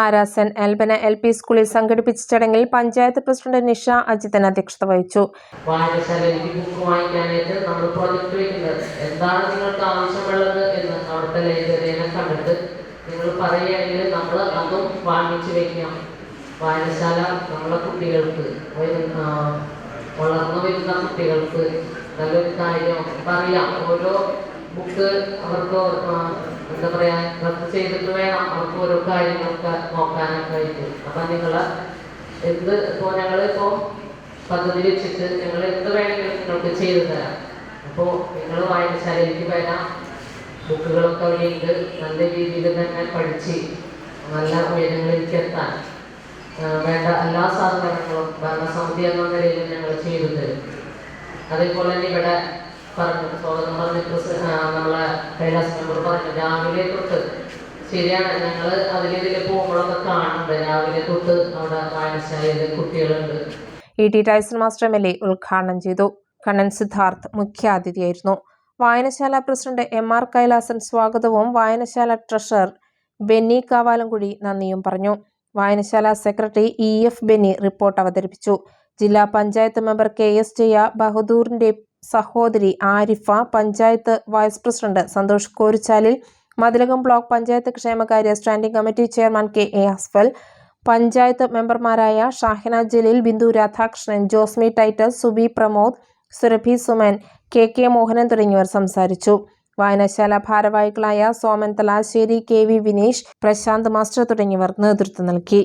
കാരാസൻ എൽബന L P സ്കൂളിൽ സംഘടിപ്പിച്ച ചടങ്ങിൽ പഞ്ചായത്ത് പ്രസിഡന്റ് നിഷ അജിതൻ അധ്യക്ഷത വഹിച്ചു. എന്താണ് ആവശ്യമുള്ളത് എന്ന് നിങ്ങൾ നമ്മൾ അതും വാങ്ങിച്ചു വെക്കാം. വായനശാല നമ്മളെ കുട്ടികൾക്ക് വളർന്നു വരുന്ന കുട്ടികൾക്ക് നല്ലൊരു കാര്യം. ഓരോ ബുക്ക് അവർക്ക് എന്താ പറയാ റദ്ദ് ചെയ്തിട്ട് വേണം. അവർക്ക് ഓരോ കാര്യങ്ങളൊക്കെ നോക്കാനൊക്കെ ആയിട്ട്. അപ്പൊ നിങ്ങൾ എന്ത് ഇപ്പോൾ ഇപ്പോ പദ്ധതി വെച്ചിട്ട് ഞങ്ങൾ എന്ത് വേണമെങ്കിലും നിങ്ങൾക്ക് ചെയ്തു തരാം. അപ്പോൾ നിങ്ങൾ വായനശാലയിലേക്ക് വരാം. ബുക്കുകളൊക്കെ അവിടെയുണ്ട്. നല്ല രീതിയിൽ തന്നെ പഠിച്ച് നല്ല ഉയരങ്ങളിലേക്ക് എത്താൻ. വേണ്ട എല്ലാ സാധനങ്ങളും ഭരണസമിതി എന്ന നിലയിൽ ഞങ്ങൾ ചെയ്തു തരും. അതേപോലെ തന്നെ ഇവിടെ പറഞ്ഞു സ്വാഗതം പറഞ്ഞു നമ്മളെ കൈലാസ് മെമ്പർ പറഞ്ഞു. രാവിലെ തൊട്ട് ശരിയാണ് ഞങ്ങൾ അതിലിതിൽ പോകുമ്പോഴൊക്കെ കാണുന്നുണ്ട്. രാവിലെ തൊട്ട് അവിടെ വായനശാലയിൽ കുട്ടികളുണ്ട്. E. T. Tyson master M L. A. ഉദ്ഘാടനം ചെയ്തു. കണ്ണൻ സിദ്ധാർത്ഥ് മുഖ്യാതിഥിയായിരുന്നു. വായനശാല പ്രസിഡന്റ് എം. ആർ. കൈലാസൻ സ്വാഗതവും വായനശാല ട്രഷറർ ബെന്നി കാവാലംകുടി നന്ദിയും പറഞ്ഞു. വായനശാല secretary E. F. Benny report അവതരിപ്പിച്ചു. ജില്ലാ panchayat member K. S. Jaya ബഹദൂറിന്റെ സഹോദരി Arifa panchayat vice president Santhosh Korichalil Mathilakam block panchayat ക്ഷേമകാര്യ standing committee chairman K A Asfal panchayat മെമ്പർമാരായ Shahina Jaleel Bindu Radhakrishnan Josmi Titus Subi Pramod Surabhi Suman K K Mohanan തുടങ്ങിയവർ സംസാരിച്ചു. വായനശാല ഭാരവാഹികളായ Soman Thalassery K V Vineesh Prasanth master തുടങ്ങിയവർ നേതൃത്വം നൽകി.